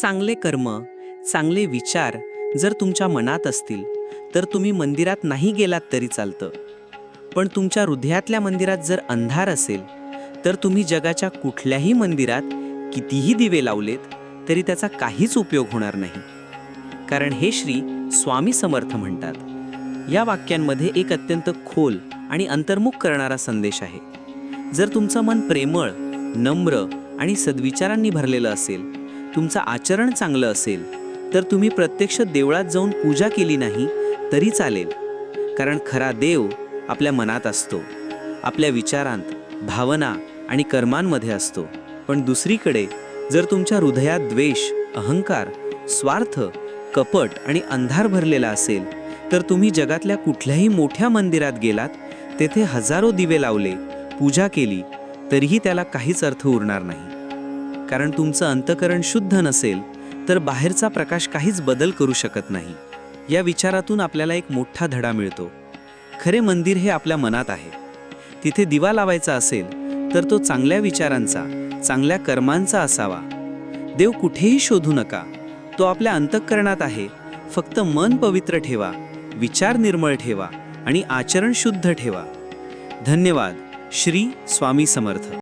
चांगले कर्म चांगले विचार जर तुमच्या मनात असतील तर तुम्ही मंदिरात नाही गेलात तरी चालतं. पण तुमच्या हृदयातल्या मंदिरात जर अंधार असेल तर तुम्ही जगाच्या कुठल्याही मंदिरात कितीही दिवे लावलेत तरी त्याचा काहीच उपयोग होणार नाही. कारण हे श्री स्वामी समर्थ म्हणतात. या वाक्यांमध्ये एक अत्यंत खोल आणि अंतर्मुख करणारा संदेश आहे. जर तुमचं मन प्रेमळ नम्र आणि सद्विचारांनी भरलेलं असेल तुमचं आचरण चांगलं असेल तर तुम्ही प्रत्यक्ष देवळात जाऊन पूजा केली नाही तरी चालेल. कारण खरा देव आपल्या मनात असतो. आपल्या विचारांत भावना आणि कर्मांमध्ये असतो. पण दुसरीकडे जर तुमच्या हृदयात द्वेष अहंकार स्वार्थ कपट आणि अंधार भरलेला असेल तर तुम्ही जगातल्या कुठल्याही मोठ्या मंदिरात गेलात तेथे हजारो दिवे लावले पूजा केली तरीही त्याला काहीच अर्थ उरणार नाही. कारण तुमचं अंतकरण शुद्ध नसेल तर बाहेरचा प्रकाश काहीच बदल करू शकत नाही. या विचारातून आपल्याला एक मोठा धडा मिळतो. खरे मंदिर हे आपल्या मनात आहे. तिथे दिवा लावायचा असेल तर तो चांगल्या विचारांचा चांगल्या कर्मांचा असावा. देव कुठेही शोधू नका. तो आपल्या अंतःकरणात आहे. फक्त मन पवित्र ठेवा विचार निर्मळ ठेवा आणि आचरण शुद्ध ठेवा. धन्यवाद. श्री स्वामी समर्थ.